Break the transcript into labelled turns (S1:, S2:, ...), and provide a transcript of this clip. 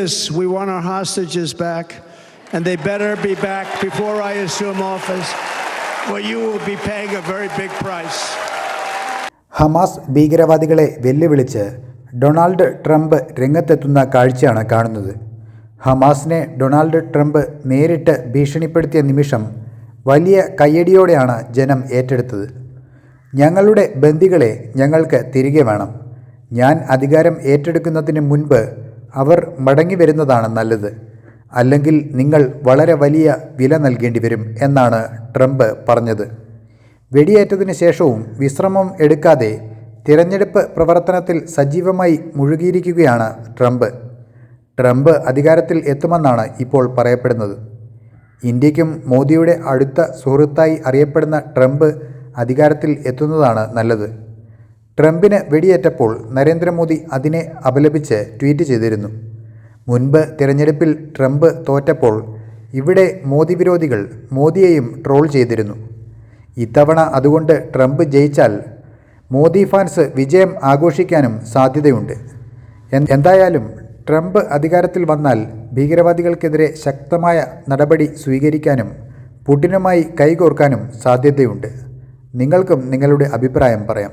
S1: this we want our hostages back, and they better be back before I assume office, or you will be paying a very big price.
S2: Hamas ഭീകരവാദികളെ വെല്ലുവിളിച്ച് Donald Trump രംഗത്തെത്തുന്ന കാഴ്ചയാണ് കാണുന്നത്. ഹമാസിനെ Donald Trump നേരിട്ട് ഭീഷണിപ്പെടുത്തിയ നിമിഷം വലിയ കയ്യടിയോടെയാണ് ജനം ഏറ്റെടുത്തത്. ഞങ്ങളുടെ ബന്ദികളെ ഞങ്ങൾക്ക് തിരികെ വേണം. ഞാൻ അധികാരം ഏറ്റെടുക്കുന്നതിന് മുൻപ് അവർ മടങ്ങി വരുന്നതാണ് നല്ലത്. അല്ലെങ്കിൽ നിങ്ങൾ വളരെ വലിയ വില നൽകേണ്ടി വരും എന്നാണ് ട്രംപ് പറഞ്ഞത്. വെടിയേറ്റതിന് ശേഷവും വിശ്രമം എടുക്കാതെ തിരഞ്ഞെടുപ്പ് പ്രവർത്തനത്തിൽ സജീവമായി മുഴുകിയിരിക്കുകയാണ് ട്രംപ്. ട്രംപ് അധികാരത്തിൽ എത്തുമെന്നാണ് ഇപ്പോൾ പറയപ്പെടുന്നത്. ഇന്ത്യക്കും മോദിയുടെ അടുത്ത സുഹൃത്തായി അറിയപ്പെടുന്ന ട്രംപ് അധികാരത്തിൽ എത്തുന്നതാണ് നല്ലത്. ട്രംപിന് വെടിയേറ്റപ്പോൾ നരേന്ദ്രമോദി അതിനെ അപലപിച്ച് ട്വീറ്റ് ചെയ്തിരുന്നു. മുൻപ് തിരഞ്ഞെടുപ്പിൽ ട്രംപ് തോറ്റപ്പോൾ ഇവിടെ മോദി വിരോധികൾ മോദിയെയും ട്രോൾ ചെയ്തിരുന്നു. ഇത്തവണ അതുകൊണ്ട് ട്രംപ് ജയിച്ചാൽ മോദി ഫാൻസ് വിജയം ആഘോഷിക്കാനും സാധ്യതയുണ്ട്. എന്തായാലും ട്രംപ് അധികാരത്തിൽ വന്നാൽ ഭീകരവാദികൾക്കെതിരെ ശക്തമായ നടപടി സ്വീകരിക്കാനും പുടിനുമായി കൈകോർക്കാനും സാധ്യതയുണ്ട്. നിങ്ങൾക്കും നിങ്ങളുടെ അഭിപ്രായം പറയാം.